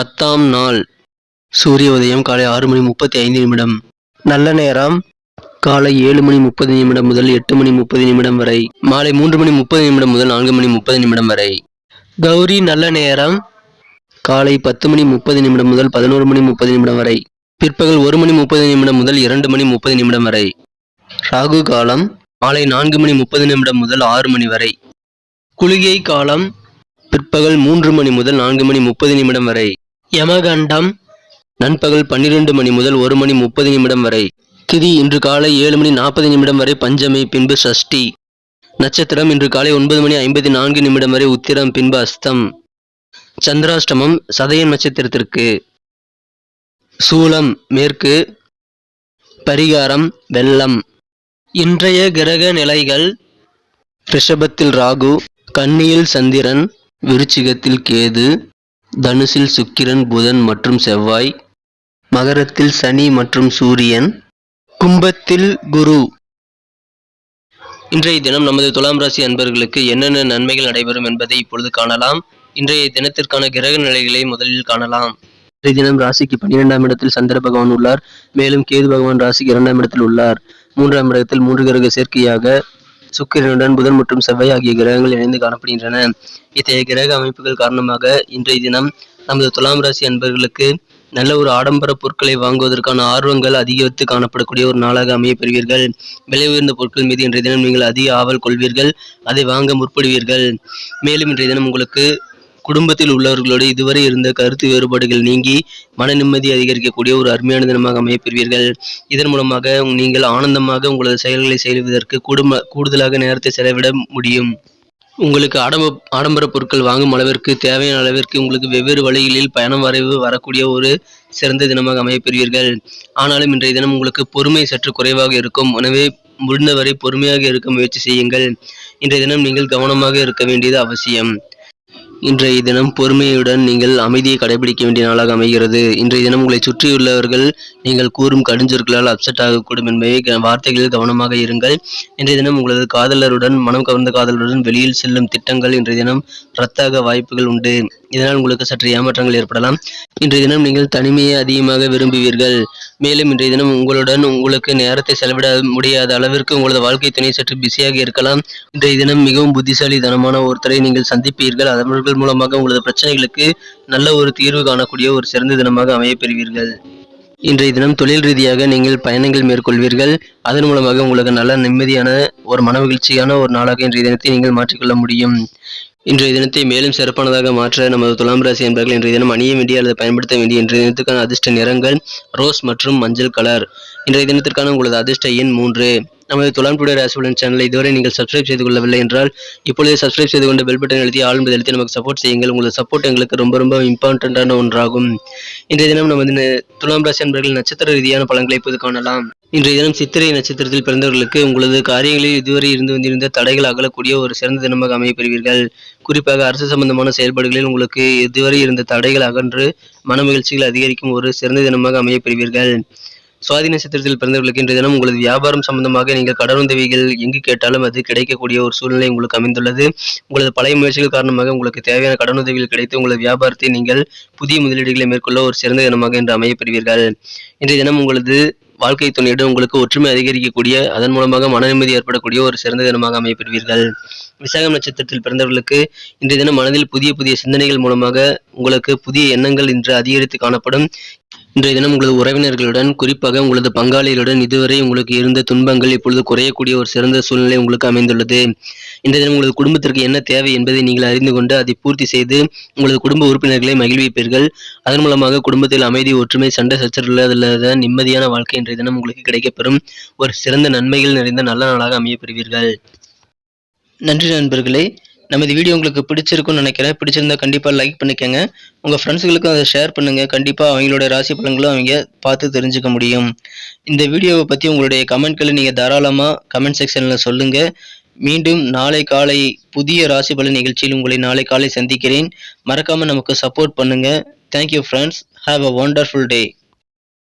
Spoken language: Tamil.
பத்தாம் நாள் சூரிய உதயம் காலை ஆறு மணி முப்பத்தி ஐந்து நிமிடம் நல்ல நேரம் காலை ஏழு மணி முப்பது நிமிடம் முதல் எட்டு மணி முப்பது நிமிடம் வரை மாலை மூன்று மணி முப்பது நிமிடம் முதல் நான்கு மணி முப்பது நிமிடம் வரை கௌரி நல்ல நேரம் காலை பத்து மணி முப்பது நிமிடம் முதல் பதினோரு மணி முப்பது நிமிடம் வரை பிற்பகல் ஒரு மணி முப்பது நிமிடம் முதல் இரண்டு மணி முப்பது நிமிடம் வரை ராகு காலம் மாலை நான்கு மணி முப்பது நிமிடம் முதல் ஆறு மணி வரை குளிகை காலம் பிற்பகல் மூன்று மணி முதல் நான்கு மணி முப்பது நிமிடம் வரை யமகண்டம். நண்பகல் பன்னிரண்டு மணி முதல் ஒரு மணி முப்பது நிமிடம் வரை. திதி இன்று காலை ஏழு மணி நாற்பது நிமிடம் வரை பஞ்சமி பின்பு சஷ்டி. நட்சத்திரம் இன்று காலை ஒன்பது மணி ஐம்பத்தி நான்கு நிமிடம் வரை உத்திரம் பின்பு அஸ்தம். சந்திராஷ்டமம் சதய நட்சத்திரத்திற்கு. சூலம் மேற்கு. பரிகாரம் வெள்ளம். இன்றைய கிரக நிலைகள். ரிஷபத்தில் ராகு கன்னியில் சந்திரன் விருச்சிகத்தில் கேது. தனுசில் சுக்கிரன் புதன் மற்றும் செவ்வாய் மகரத்தில் சனி மற்றும் சூரியன் கும்பத்தில் குரு. இன்றைய தினம் நமது துலாம் ராசி அன்பர்களுக்கு என்னென்ன நன்மைகள் நடைபெறும் என்பதை இப்பொழுது காணலாம். இன்றைய தினத்திற்கான கிரக நிலைகளை முதலில் காணலாம். இன்றைய தினம் ராசிக்கு பன்னிரெண்டாம் இடத்தில் சந்திர பகவான் உள்ளார். மேலும் கேது பகவான் ராசிக்கு இரண்டாம் இடத்தில் உள்ளார். மூன்றாம் இடத்தில் மூன்று கிரக சேர்க்கையாக சுக்கிரனுடன் புதன் மற்றும் செவ்வாய் ஆகிய கிரகங்கள் இணைந்து காணப்படுகின்றன. இத்தகைய கிரக அமைப்புகள் காரணமாக இன்றைய தினம் நமது துலாம் ராசி அன்பர்களுக்கு நல்ல ஒரு ஆடம்பர பொருட்களை வாங்குவதற்கான ஆர்வங்கள் அதிகரித்து காணப்படக்கூடிய ஒரு நாளாக அமைய பெறுவீர்கள். விலை உயர்ந்த பொருட்கள் மீது இன்றைய தினம் நீங்கள் அதிக ஆவல் கொள்வீர்கள். அதை வாங்க முற்படுவீர்கள். மேலும் இன்றைய தினம் உங்களுக்கு குடும்பத்தில் உள்ளவர்களோடு இதுவரை இருந்த கருத்து வேறுபாடுகள் நீங்கி மன நிம்மதி அதிகரிக்கக்கூடிய ஒரு அருமையான தினமாக அமையப்பெறுவீர்கள். இதன் மூலமாக நீங்கள் ஆனந்தமாக உங்களது செயல்களை செய்வதற்கு கூடும கூடுதலாக நேரத்தை செலவிட முடியும். உங்களுக்கு ஆடம்ப ஆடம்பர பொருட்கள் வாங்கும் அளவிற்கு தேவையான அளவிற்கு உங்களுக்கு வெவ்வேறு வழிகளில் பயணம் வரைவு வரக்கூடிய ஒரு சிறந்த தினமாக அமையப்பெறுவீர்கள். ஆனாலும் இன்றைய தினம் உங்களுக்கு பொறுமை சற்று குறைவாக இருக்கும். எனவே முடிந்தவரை பொறுமையாக இருக்க முயற்சி செய்யுங்கள். இன்றைய தினம் நீங்கள் கவனமாக இருக்க வேண்டியது அவசியம். இன்றைய தினம் பொறுமையுடன் நீங்கள் அமைதியை கடைபிடிக்க வேண்டிய நாளாக அமைகிறது. இன்றைய தினம் உங்களை சுற்றியுள்ளவர்கள் நீங்கள் கூறும் கடுஞ்சொற்களால் அப்செட் ஆகக்கூடும் என்பதை க- வார்த்தைகளில் கவனமாக இருங்கள். இன்றைய தினம் உங்களது காதலருடன் மனம் கவர்ந்த காதலருடன் வெளியில் செல்லும் திட்டங்கள் இன்றைய தினம் ரத்தாக வாய்ப்புகள் உண்டு. இதனால் உங்களுக்கு சற்று ஏமாற்றங்கள் ஏற்படலாம். இன்றைய தினம் நீங்கள் தனிமையை அதிகமாக விரும்புவீர்கள். மேலும் இன்றைய தினம் உங்களுடன் உங்களுக்கு நேரத்தை செலவிட முடியாத அளவிற்கு உங்களது வாழ்க்கை துணை சற்று பிஸியாக இருக்கலாம். இன்றைய தினம் மிகவும் புத்திசாலித்தனமான ஒருத்தரை நீங்கள் சந்திப்பீர்கள். அவர்கள் மூலமாக உங்களது பிரச்சனைகளுக்கு நல்ல ஒரு தீர்வு காணக்கூடிய ஒரு சிறந்த தினமாக அமையப்பெறுவீர்கள். இன்றைய தினம் தொழில் ரீதியாக நீங்கள் பயணங்கள் மேற்கொள்வீர்கள். அதன் மூலமாக உங்களுக்கு நல்ல நிம்மதியான ஒரு மன மகிழ்ச்சியான ஒரு நாளாக இன்றைய தினத்தை நீங்கள் மாற்றிக்கொள்ள முடியும். இன்றைய தினத்தை மேலும் சிறப்பானதாக மாற்ற நமது துலாம் ராசி என்பவர்கள் இன்றைய தினம் அணிய வேண்டிய அல்லது பயன்படுத்த வேண்டிய இன்றைய தினத்துக்கான அதிர்ஷ்ட நிறங்கள் ரோஸ் மற்றும் மஞ்சள் கலர் இன்றைய தினத்திற்கான உங்களது அதிர்ஷ்ட எண் மூன்று. நமது துலாம் டுடே ராசிபலன் சேனலை இதுவரை நீங்கள் சப்ஸ்கிரைப் செய்து கொள்ளவில்லை என்றால் இப்பொழுதே சப்ஸ்கிரைப் செய்து கொண்டு பெல் பட்டன் எழுதி ஆழ்ந்து அழுத்தி நமக்கு சப்போர்ட் செய்யுங்கள். உங்களது சப்போர்ட் எங்களுக்கு ரொம்ப ரொம்ப இம்பார்ட்டண்டான ஒன்றாகும். இன்றைய தினம் நமது துலாம் ராசி அன்பர்கள் நட்சத்திர ரீதியான பலன்களை இப்போது காணலாம். இன்றைய தினம் சித்திரை நட்சத்திரத்தில் பிறந்தவர்களுக்கு உங்களது காரியங்களில் இதுவரை இருந்து வந்திருந்த தடைகள் அகலக்கூடிய ஒரு சிறந்த தினமாக அமையப்பெறுவீர்கள். குறிப்பாக அரசு சம்பந்தமான செயல்பாடுகளில் உங்களுக்கு இதுவரை இருந்த தடைகள் அகன்று மனமகிழ்ச்சிகள் அதிகரிக்கும் ஒரு சிறந்த தினமாக அமையப்பெறுவீர்கள். சுவாதி நட்சத்திரத்தில் பிறந்தவர்களுக்கு இன்றைய தினம் உங்களது வியாபாரம் சம்பந்தமாக நீங்கள் கடனுதவிகள் எங்கு கேட்டாலும் அது கிடைக்கக்கூடிய ஒரு சூழ்நிலை உங்களுக்கு அமைந்துள்ளது. உங்களது பழைய முயற்சிகள் காரணமாக உங்களுக்கு தேவையான கடனுதவிகள் கிடைத்து உங்களது வியாபாரத்தை நீங்கள் புதிய முதலீடுகளை மேற்கொள்ள ஒரு சிறந்த தினமாக இன்று அமையப்பெறுவீர்கள். இன்றைய தினம் உங்களது வாழ்க்கை துணையிடம் உங்களுக்கு ஒற்றுமை அதிகரிக்கக்கூடிய அதன் மூலமாக மன நிம்மதி ஏற்படக்கூடிய ஒரு சிறந்த தினமாக அமையப்பெறுவீர்கள். விசாகம் நட்சத்திரத்தில் பிறந்தவர்களுக்கு இன்றைய தினம் மனதில் புதிய புதிய சிந்தனைகள் மூலமாக உங்களுக்கு புதிய எண்ணங்கள் இன்று அதிகரித்து காணப்படும். இன்றைய தினம் உங்களது உறவினர்களுடன் குறிப்பாக உங்களது பங்காளிகளுடன் இதுவரை உங்களுக்கு இருந்த துன்பங்கள் இப்பொழுது குறையக்கூடிய ஒரு சிறந்த சூழ்நிலை உங்களுக்கு அமைந்துள்ளது. இந்த தினம் உங்களது குடும்பத்திற்கு என்ன தேவை என்பதை நீங்கள் அறிந்து கொண்டு அதை பூர்த்தி செய்து உங்களது குடும்ப உறுப்பினர்களை மகிழ்விப்பீர்கள். அதன் மூலமாக குடும்பத்தில் அமைதி ஒற்றுமை சண்டை சச்சரவு நிம்மதியான வாழ்க்கை இன்றைய தினம் உங்களுக்கு கிடைக்கப்பெறும். ஒரு சிறந்த நன்மைகள் நிறைந்த நல்ல நாளாக அமையப்பெறுவீர்கள். நன்றி நண்பர்களே. நமது வீடியோ உங்களுக்கு பிடிச்சிருக்கும்னு நினைக்கிறேன். பிடிச்சிருந்தா கண்டிப்பாக லைக் பண்ணிக்கோங்க. உங்கள் ஃப்ரெண்ட்ஸுகளுக்கும் அதை ஷேர் பண்ணுங்கள் கண்டிப்பாக அவங்களோட ராசி பலன்களும் அவங்க பார்த்து தெரிஞ்சுக்க முடியும். இந்த வீடியோவை பற்றி உங்களுடைய கமெண்ட்களை நீங்கள் தாராளமாக கமெண்ட் செக்ஷனில் சொல்லுங்கள் மீண்டும் நாளை காலை புதிய ராசி பலன் நிகழ்ச்சியில் உங்களை நாளை காலை சந்திக்கிறேன். மறக்காமல் நமக்கு சப்போர்ட் பண்ணுங்கள் thank you friends have a wonderful day